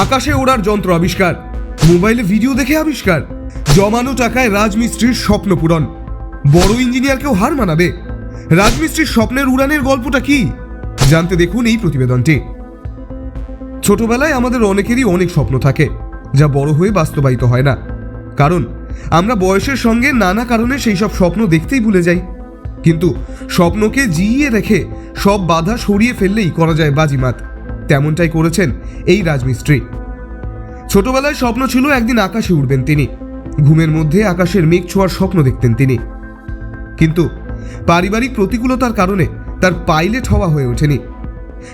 আকাশে ওড়ার যন্ত্র আবিষ্কার। মোবাইলে ভিডিও দেখে আবিষ্কার। জমানো টাকায় রাজমিস্ত্রির স্বপ্ন পূরণ। বড় ইঞ্জিনিয়ারকেও হার মানাবে। রাজমিস্ত্রির স্বপ্নের উড়ানের গল্পটা কি? জানতে দেখুন এই প্রতিবেদনটি। ছোটবেলায় আমাদের অনেকেরই অনেক স্বপ্ন থাকে, যা বড় হয়ে বাস্তবায়িত হয় না। কারণ, আমরা বয়সের সঙ্গে নানা কারণে সেই সব স্বপ্ন দেখতেই ভুলে যাই। কিন্তু স্বপ্নকে জিইয়ে রেখে সব বাধা সরিয়ে ফেললেই করা যায় বাজিমাত। তেমনটাই করেছেন এই রাজমিস্ত্রি। ছোটবেলায় স্বপ্ন ছিল একদিন আকাশে উঠবেন তিনি। ঘুমের মধ্যে আকাশের মেঘ ছোঁয়ার স্বপ্ন দেখতেন তিনি। কিন্তু পারিবারিক প্রতিকূলতার কারণে তার পাইলট হওয়া হয়ে ওঠেনি।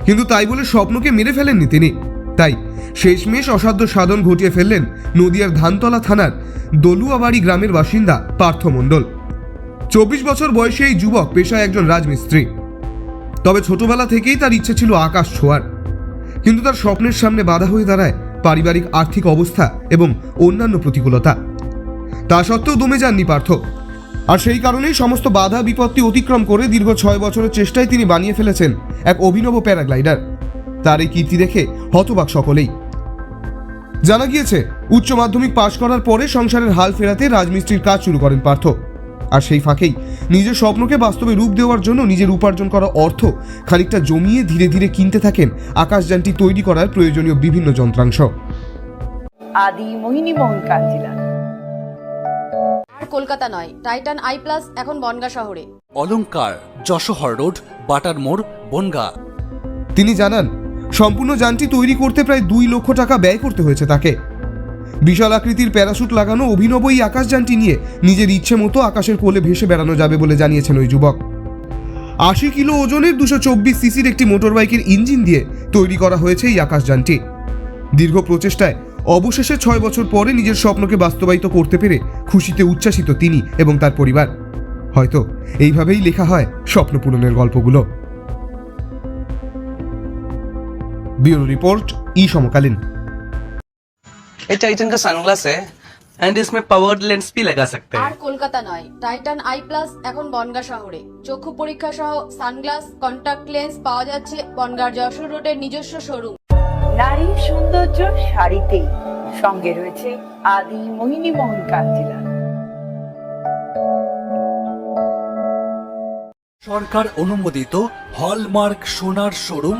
কিন্তু তাই বলে স্বপ্নকে মেরে ফেলেননি তিনি। তাই শেষমেশ অসাধ্য সাধন ঘটিয়ে ফেললেন নদিয়ার ধানতলা থানার দলুয়াবাড়ি গ্রামের বাসিন্দা পার্থ মণ্ডল। চব্বিশ বছর বয়সে এই যুবক পেশায় একজন রাজমিস্ত্রি। তবে ছোটবেলা থেকেই তার ইচ্ছে ছিল আকাশ ছোঁয়ার। কিন্তু তার স্বপ্নের সামনে বাধা হয়ে দাঁড়ায় পারিবারিক আর্থিক অবস্থা এবং অন্যান্য প্রতিকূলতা। তা সত্ত্বেও দমে যাননি পার্থ। আর সেই কারণেই সমস্ত বাধা বিপত্তি অতিক্রম করে দীর্ঘ ছয় বছরের চেষ্টায় তিনি বানিয়ে ফেলেছেন এক অভিনব প্যারাগ্লাইডার। তার এই কীর্তি দেখে হতবাক সকলেই। জানা গিয়েছে, উচ্চ মাধ্যমিক পাশ করার পরে সংসারের হাল ফেরাতে রাজমিস্ত্রির কাজ শুরু করেন পার্থ। আর সেই ফাঁকেই নিজের স্বপ্নকে বাস্তবে রূপ দেওয়ার জন্য নিজের উপার্জন করা অর্থ খানিকটা জমিয়ে ধীরে ধীরে কিনতে থাকেন আকাশযানটি তৈরি করার প্রয়োজনীয় বিভিন্ন যন্ত্রাংশ। আদি মোহিনী মোহন কাঞ্জিলাল। আর কলকাতা নয় টাইটান আই প্লাস এখন বনগা শহরে। অলংকার যশোহর রোড বাটার মোড় বনগা। তিনি জানান সম্পূর্ণ যানটি তৈরি করতে প্রায় দুই লক্ষ টাকা ব্যয় করতে হয়েছে তাকে। বিশাল আকৃতির প্যারাশুট লাগানো অভিনব এই আকাশযানটি নিয়ে নিজের ইচ্ছে মতো আকাশের কোলে ভেসে বেড়ানো যাবে বলে জানিয়েছেন ওই যুবক। আশি কিলো ওজনের দুশো চব্বিশ সিসির একটি মোটরবাইকের ইঞ্জিন দিয়ে তৈরি করা হয়েছে এই আকাশযানটি দীর্ঘ প্রচেষ্টায় অবশেষে ছয় বছর পরে নিজের স্বপ্নকে বাস্তবায়িত করতে পেরে খুশিতে উচ্ছ্বাসিত তিনি এবং তার পরিবার। হয়তো এইভাবেই লেখা হয় স্বপ্ন পূরণের গল্পগুলো। ব্যুরো রিপোর্ট ই সমকালীন। ये टाइटन का सनग्लास है एंड इसमें पावर्ड लेंस भी लगा सकते আর हैं কলকাতা নয় টাইটান আই প্লাস এখন বনগা শহরে চক্ষু পরীক্ষা সহ সানগ্লাস কন্টাক্ট লেন্স পাওয়া যাচ্ছে বনগার যশোর রোডের নিজস্ব শোরুম নারীর সৌন্দর্য শাড়িতেই সঙ্গে রয়েছে আদি মোহিনী মোহন কাঞ্জিলাল সরকার অনুমোদিত হলমার্ক সোনার শোরুম